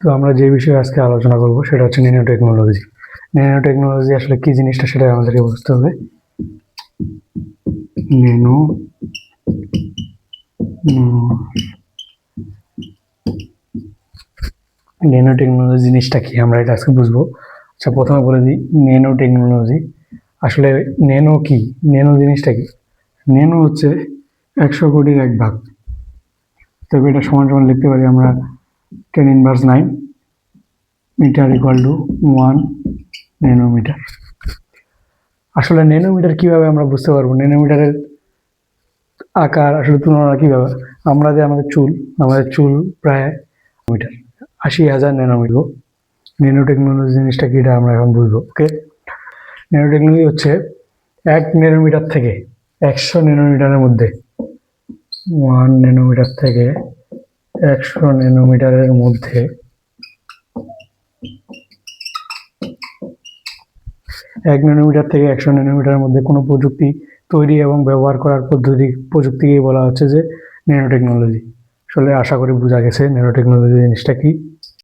তো আমরা যে বিষয়ে আজকে আলোচনা করব সেটা হচ্ছে ন্যানো টেকনোলজি ন্যানো টেকনোলজি আসলে কি জিনিসটা সেটা আমাদেরকে বুঝতে হবে। ন্যানো ন্যানো টেকনোলজি জিনিসটা কি? আমরা এটা আজকে বুঝব। আচ্ছা প্রথমে বলে দিই ন্যানো টেকনোলজি আসলে ন্যানো কি? ন্যানো জিনিসটা কি? ন্যানো হচ্ছে একশো কোটির এক ভাগ। তবে এটা সমান সমান লিখতে পারি আমরা ten inverse nine metre equal to one nanometre আসলে ন্যানোমিটার কীভাবে আমরা বুঝতে পারব? ন্যানোমিটারের আকার, আসলে তুলনা কীভাবে? আমরা যে আমাদের চুল আমাদের চুল প্রায় মিটার আশি হাজার ন্যানোমিটার ন্যানো টেকনোলজি জিনিসটা কি এটা আমরা এখন বুঝব ওকে ন্যানো টেকনোলজি হচ্ছে এক ন্যানোমিটার থেকে একশো ন্যানোমিটারের মধ্যে। ওয়ান ন্যানোমিটার থেকে একশো ন্যানোমিটারের মধ্যে। এক ন্যানোমিটার থেকে একশো ন্যানোমিটারের মধ্যে কোনো প্রযুক্তি তৈরি এবং ব্যবহার করার পদ্ধতি, প্রযুক্তিকেই বলা হচ্ছে যে ন্যানো টেকনোলজি আসলে আশা করি বোঝা গেছে ন্যানো টেকনোলজি জিনিসটা কি।